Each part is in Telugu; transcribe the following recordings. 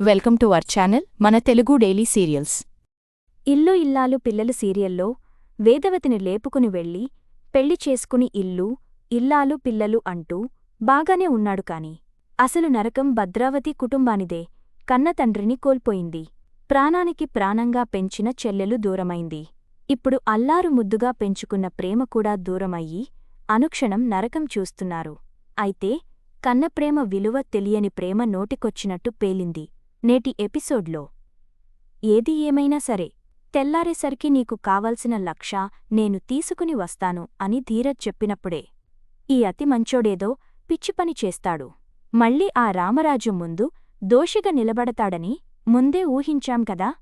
వెల్కమ్ టు అవర్ ఛానల్ మన తెలుగు డైలీ సీరియల్స్. ఇల్లు ఇల్లాలు పిల్లలు సీరియల్లో వేదవతిని లేపుకుని వెళ్ళి పెళ్ళి చేసుకుని ఇల్లు ఇల్లాలు పిల్లలు అంటూ బాగానే ఉన్నాడు కాని అసలు నరకం భద్రావతి కుటుంబానిదే కన్నతండ్రిని కోల్పోయింది. ప్రాణానికి ప్రాణంగా పెంచిన చెల్లెలు దూరమైంది. ఇప్పుడు అల్లారు ముద్దుగా పెంచుకున్న ప్రేమ కూడా దూరమయ్యి అనుక్షణం నరకం చూస్తున్నారు. అయితే కన్నప్రేమ విలువ తెలియని ప్రేమ నోటికొచ్చినట్టు పేలింది. నేటి ఎపిసోడ్లో. ఏది ఏమైనా సరే తెల్లారేసరికి నీకు కావలసిన లక్ష నేను తీసుకుని వస్తాను అని ధీరజ్ చెప్పినప్పుడే ఈ అతి మంచోడేదో పిచ్చిపని చేస్తాడు. మళ్ళీ ఆ రామరాజు ముందు దోషిగా నిలబడతాడని ముందే ఊహించాం కదా?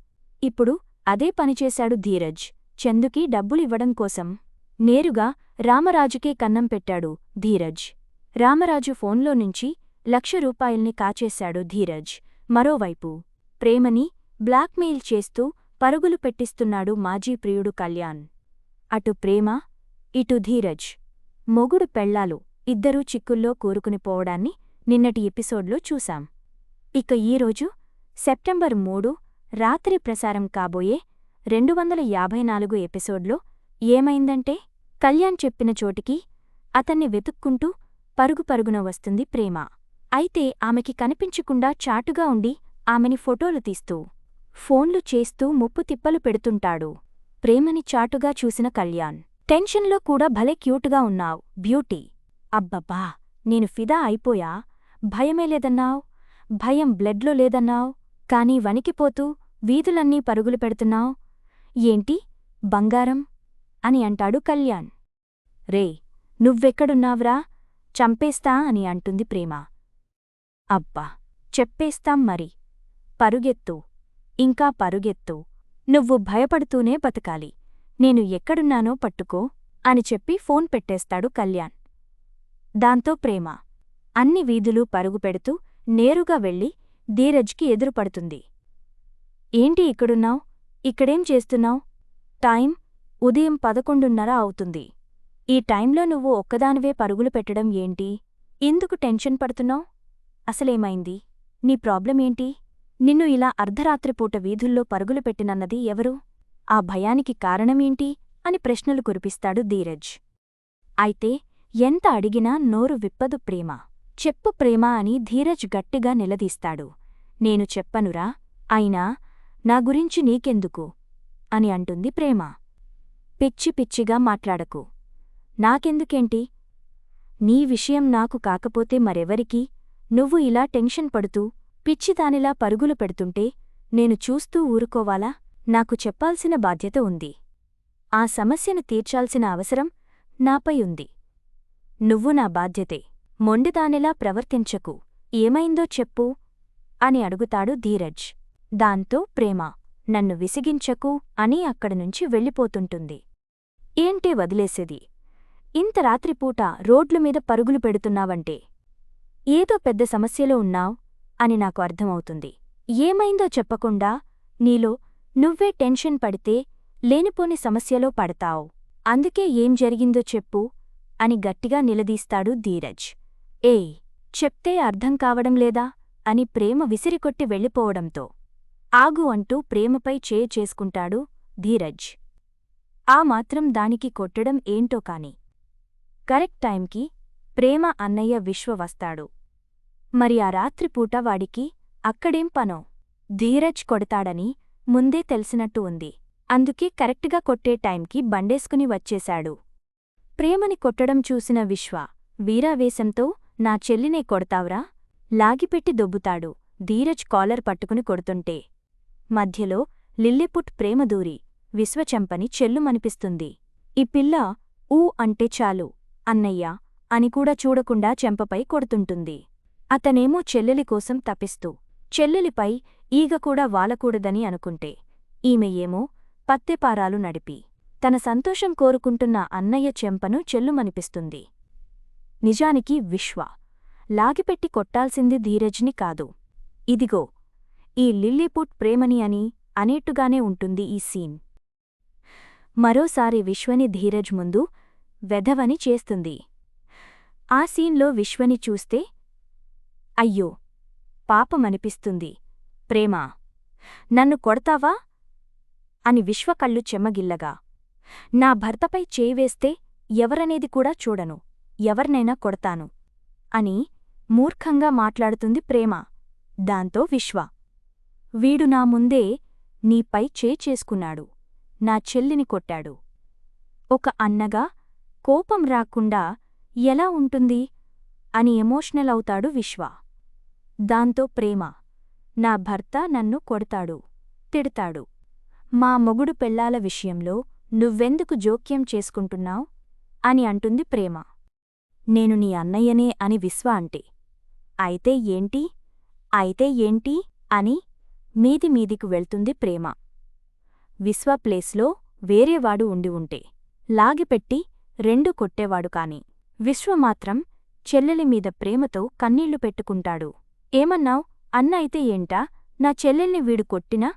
ఇప్పుడు అదే పనిచేశాడు ధీరజ్. చందుకి డబ్బులివ్వడం కోసం నేరుగా రామరాజుకే కన్నం పెట్టాడు ధీరజ్. రామరాజు ఫోన్లో నుంచి లక్ష రూపాయల్ని కాచేశాడు ధీరజ్. మరోవైపు ప్రేమని బ్లాక్మెయిల్ చేస్తూ పరుగులు పెట్టిస్తున్నాడు మాజీ ప్రియుడు కళ్యాణ్. అటు ప్రేమ ఇటు ధీరజ్. మొగుడు పెళ్ళాలు ఇద్దరూ చిక్కుల్లో కూరుకుని పోవడాన్ని నిన్నటి ఎపిసోడ్లో చూశాం. ఇక ఈరోజు సెప్టెంబర్ మూడు రాత్రి ప్రసారం కాబోయే రెండు వందల యాభై నాలుగు ఎపిసోడ్లో ఏమైందంటే కళ్యాణ్ చెప్పిన చోటికి అతన్ని వెతుక్కుంటూ పరుగు పరుగున వస్తుంది ప్రేమ. అయితే ఆమెకి కనిపించకుండా చాటుగా ఉండి ఆమెని ఫోటోలు తీస్తూ ఫోన్లు చేస్తూ ముప్పు తిప్పలు పెడుతుంటాడు ప్రేమని చాటుగా చూసిన కళ్యాణ్. టెన్షన్లో కూడా భలే క్యూటుగా ఉన్నావు బ్యూటీ. అబ్బబ్బా నేను ఫిదా అయిపోయా? భయమే లేదన్నావ్? భయం బ్లడ్లో లేదన్నావ్? కానీ వణికిపోతూ వీధులన్నీ పరుగులు పెడుతున్నావ్? ఏంటి? బంగారం? అని అంటాడు కళ్యాణ్. రే నువ్వెక్కడున్నావ్రా? చంపేస్తా అని అంటుంది ప్రేమ. అబ్బా చెప్పేస్తాం మరి. పరుగెత్తు. ఇంకా పరుగెత్తు. నువ్వు భయపడుతూనే బతకాలి. నేను ఎక్కడున్నానో పట్టుకో అని చెప్పి ఫోన్ పెట్టేస్తాడు కళ్యాణ్. దాంతో ప్రేమ. అన్ని వీధులు పరుగు పెడుతూ నేరుగా వెళ్ళి ధీరజ్కి ఎదురుపడుతుంది. ఏంటి ఇక్కడున్నావ్? ఇక్కడేం చేస్తున్నావ్? టైం ఉదయం పదకొండున్నర అవుతుంది. ఈ టైంలో నువ్వు ఒక్కదానివే పరుగులు పెట్టడం ఏంటి? ఎందుకు టెన్షన్ పడుతున్నావ్? అసలేమైంది? నీ ప్రాబ్లమేంటి? నిన్ను ఇలా అర్ధరాత్రిపూట వీధుల్లో పరుగులు పెట్టినన్నది ఎవరు? ఆ భయానికి కారణమేంటి? అని ప్రశ్నలు కురిపిస్తాడు ధీరజ్. అయితే ఎంత అడిగినా నోరు విప్పదు ప్రేమ. చెప్పు ప్రేమ అని ధీరజ్ గట్టిగా నిలదీస్తాడు. నేను చెప్పనురా అయినా నా గురించి నీకెందుకు? అని అంటుంది ప్రేమ. పిచ్చి పిచ్చిగా మాట్లాడకు. నాకెందుకేంటి? నీ విషయం నాకు కాకపోతే మరెవరికీ? నువ్వు ఇలా టెన్షన్ పడుతూ పిచ్చిదానిలా పరుగులు పెడుతుంటే నేను చూస్తూ ఊరుకోవాలా? నాకు చెప్పాల్సిన బాధ్యత ఉంది. ఆ సమస్యను తీర్చాల్సిన అవసరం నాపై ఉంది. నువ్వు నా బాధ్యతే. మొండిదానిలా ప్రవర్తించకు. ఏమైందో చెప్పు అని అడుగుతాడు ధీరజ్. దాంతో ప్రేమ నన్ను విసిగించకు అని అక్కడనుంచి వెళ్ళిపోతుంటుంది. ఏంటే వదిలేసేది? ఇంత రాత్రిపూట రోడ్ల మీద పరుగులు పెడుతున్నావంటే ఏదో పెద్ద సమస్యలో ఉన్నావ్ అని నాకు అర్థమవుతుంది. ఏమైందో చెప్పకుండా నీలో నువ్వే టెన్షన్ పడితే లేనిపోని సమస్యలో పడతావు. అందుకే ఏం జరిగిందో చెప్పు అని గట్టిగా నిలదీస్తాడు ధీరజ్. ఏయ్ చెప్తే అర్థం కావడం లేదా? అని ప్రేమ విసిరికొట్టి వెళ్ళిపోవడంతో. ఆగు అంటూ ప్రేమపై చేయి చేసుకుంటాడు ధీరజ్. ఆ మాత్రం దానికి కొట్టడం ఏంటో కాని. కరెక్ట్ టైంకి ప్రేమ అన్నయ్య విశ్వ వస్తాడు మరి ఆ రాత్రిపూట వాడికి అక్కడేం పనో? ధీరజ్ కొడతాడని ముందే తెలిసినట్టు ఉంది. అందుకే కరెక్ట్గా కొట్టే టైంకి బండేసుకుని వచ్చేశాడు. ప్రేమని కొట్టడం చూసిన విశ్వ వీరావేశంతో నా చెల్లినే కొడతావ్రా? లాగిపెట్టి దొబ్బుతాడు. ధీరజ్ కాలర్ పట్టుకుని కొడుతుంటే. మధ్యలో లిల్లిపుట్ ప్రేమదూరి విశ్వచెంపని చెల్లుమనిపిస్తుంది. ఈ పిల్ల ఊ అంటే చాలు అన్నయ్య అని కూడా చూడకుండా చెంపపై కొడుతుంటుంది. అతనేమో చెల్లెలి కోసం తపిస్తూ చెల్లెలిపై ఈగ కూడా వాలకూడదని అనుకుంటే ఈమె ఏమో పత్తెపారాలు నడిపి తన సంతోషం కోరుకుంటున్న అన్నయ్య చెంపను చెల్లుమనిపిస్తుంది. నిజానికి విశ్వ లాగిపెట్టి కొట్టాల్సింది ధీరజ్ని కాదు. ఇదిగో ఈ లిల్లీపుట్ ప్రేమని అని అనేట్టుగానే ఉంటుంది ఈ సీన్. మరోసారి విశ్వని ధీరజ్ ముందు వెధవని చేస్తుంది. ఆ సీన్లో విశ్వని చూస్తే అయ్యో పాపమనిపిస్తుంది. ప్రేమ నన్ను కొడతావా? అని విశ్వకళ్ళు చెమ్మగిల్లగా నా భర్తపై చేయివేస్తే ఎవరనేది కూడా చూడను. ఎవర్నైనా కొడతాను. అని మూర్ఖంగా మాట్లాడుతుంది ప్రేమ దాంతో విశ్వ. వీడు నా ముందే నీపై చేసుకున్నాడు. నా చెల్లిని కొట్టాడు. ఒక అన్నగా కోపం రాకుండా ఎలా ఉంటుంది? అని ఎమోషనల్ అవుతాడు విశ్వ. దాంతో ప్రేమ. నా భర్త నన్ను కొడతాడు. తిడతాడు. మా మొగుడు పెళ్ళాల విషయంలో నువ్వెందుకు జోక్యం చేసుకుంటున్నావ్? అని అంటుంది ప్రేమ. నేను నీ అన్నయ్యనే అని విశ్వ అంటే. అయితే ఏంటి? అయితే ఏంటి? అని మీది మీదికి వెళ్తుంది ప్రేమ. విశ్వ ప్లేస్లో వేరేవాడు ఉండి ఉంటే. లాగిపెట్టి రెండు కొట్టేవాడు కాని. విశ్వమాత్రం చెల్లెలి మీద ప్రేమతో కన్నీళ్ళు పెట్టుకుంటాడు. ఏమన్నావ్? అన్న అయితే ఏంటా? నా చెల్లెల్ని వీడు కొట్టినా?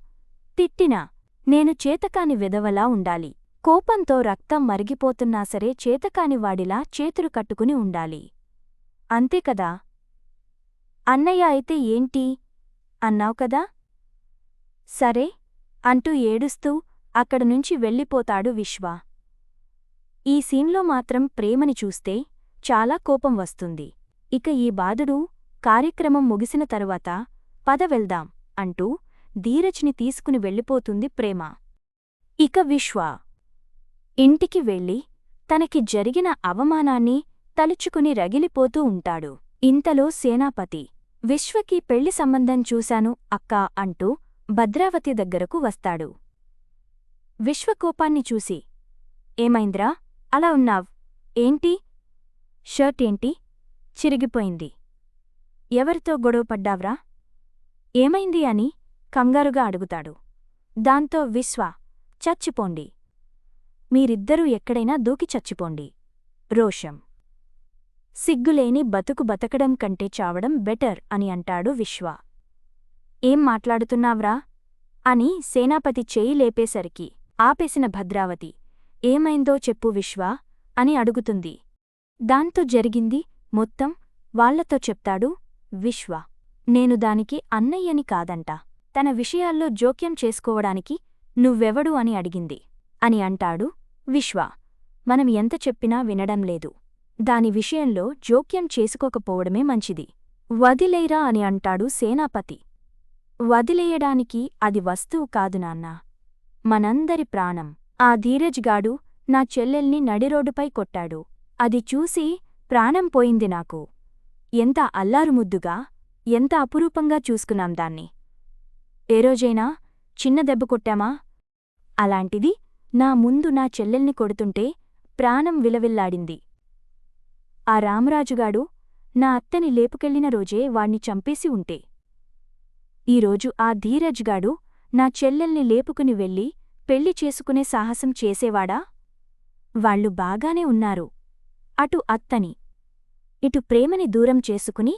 తిట్టినా? నేను చేతకాని విధవలా ఉండాలి. కోపంతో రక్తం మరిగిపోతున్నా సరే చేతకాని వాడిలా చేతులు కట్టుకుని ఉండాలి. అంతే కదా? అన్నయ్య అయితే ఏంటి? అన్నావు కదా? సరే అంటూ ఏడుస్తూ అక్కడనుంచి వెళ్ళిపోతాడు విశ్వ. ఈ సీన్లో మాత్రం ప్రేమని చూస్తే చాలా కోపం వస్తుంది. ఇక ఈ బాధుడు కార్యక్రమం ముగిసిన తరువాత పద వెళ్దాం అంటూ ధీరజ్ని తీసుకుని వెళ్ళిపోతుంది ప్రేమ. ఇక విశ్వ ఇంటికి వెళ్ళి తనకి జరిగిన అవమానాన్ని తలుచుకుని రగిలిపోతూ ఉంటాడు. ఇంతలో సేనాపతి విశ్వకి పెళ్ళి సంబంధం చూశాను అక్కా అంటూ భద్రావతి దగ్గరకు వస్తాడు. విశ్వకోపాన్ని చూసి ఏమైంద్రా? అలా ఉన్నావ్. ఏంటి? షర్ట్ ఏంటి? చిరిగిపోయింది. ఎవరితో గొడవపడ్డావ్రా ఏమైంది అని కంగారుగా అడుగుతాడు. దాంతో విశ్వ చచ్చిపోండి. మీరిద్దరూ ఎక్కడైనా దూకి చచ్చిపోండి. రోషం. సిగ్గులేని బతుకు బతకడం కంటే చావడం బెటర్ అని అంటాడు విశ్వ. ఏం మాట్లాడుతున్నావ్రా? అని సేనాపతి చేయి లేపేసరికి ఆపేసిన భద్రావతి ఏమైందో చెప్పు విశ్వా అని అడుగుతుంది. దాంతో జరిగింది మొత్తం వాళ్ళతో చెప్తాడు విశ్వ. నేను దానికి అన్నయ్యని కాదంట. తన విషయాల్లో జోక్యం చేసుకోవడానికి నువ్వెవడు అని అడిగింది. అని అంటాడు విశ్వ. మనం ఎంత చెప్పినా వినడం లేదు. దాని విషయంలో జోక్యం చేసుకోకపోవడమే మంచిది. వదిలేరా అని అంటాడు సేనాపతి. వదిలేయడానికి అది వస్తువు కాదు నాన్నా. మనందరి ప్రాణం. ఆ ధీరజ్గాడు నా చెల్లెల్ని నడిరోడ్డుపై కొట్టాడు. అది చూసి ప్రాణం పోయింది నాకు. ఎంత అల్లారుముద్దుగా ఎంత అపురూపంగా చూసుకున్నాం దాన్ని. ఏ రోజైనా చిన్న దెబ్బ కొట్టామా? అలాంటిది నా ముందు నా చెల్లెల్ని కొడుతుంటే ప్రాణం విలవిల్లాడింది. ఆ రామరాజుగాడు నా అత్తని లేపుకెళ్ళిన రోజే వాణ్ణి చంపేసి ఉంటే. ఈరోజు ఆ ధీరజ్గాడు నా చెల్లెల్ని లేపుకుని వెళ్ళి పెళ్ళి చేసుకునే సాహసం చేసేవాడా? వాళ్ళు బాగానే ఉన్నారు. అటు అత్తని ఇటు ప్రేమని దూరం చేసుకుని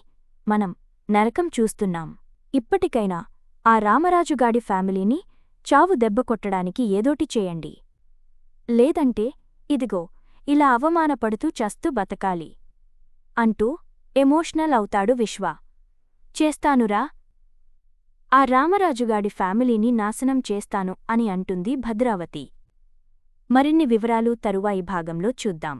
మనం నరకం చూస్తున్నాం. ఇప్పటికైనా ఆ రామరాజుగాడి ఫ్యామిలీని చావు దెబ్బ కొట్టడానికి ఏదోటి చేయండి. లేదంటే ఇదిగో ఇలా అవమానపడుతూ చస్తూ బతకాలి. అంటూ ఎమోషనల్ అవుతాడు విశ్వ. చేస్తానురా ఆ రామరాజుగాడి ఫ్యామిలీని నాశనం చేస్తాను అని అంటుంది భద్రావతి. మరిన్ని వివరాలు తరువాయి భాగంలో చూద్దాం.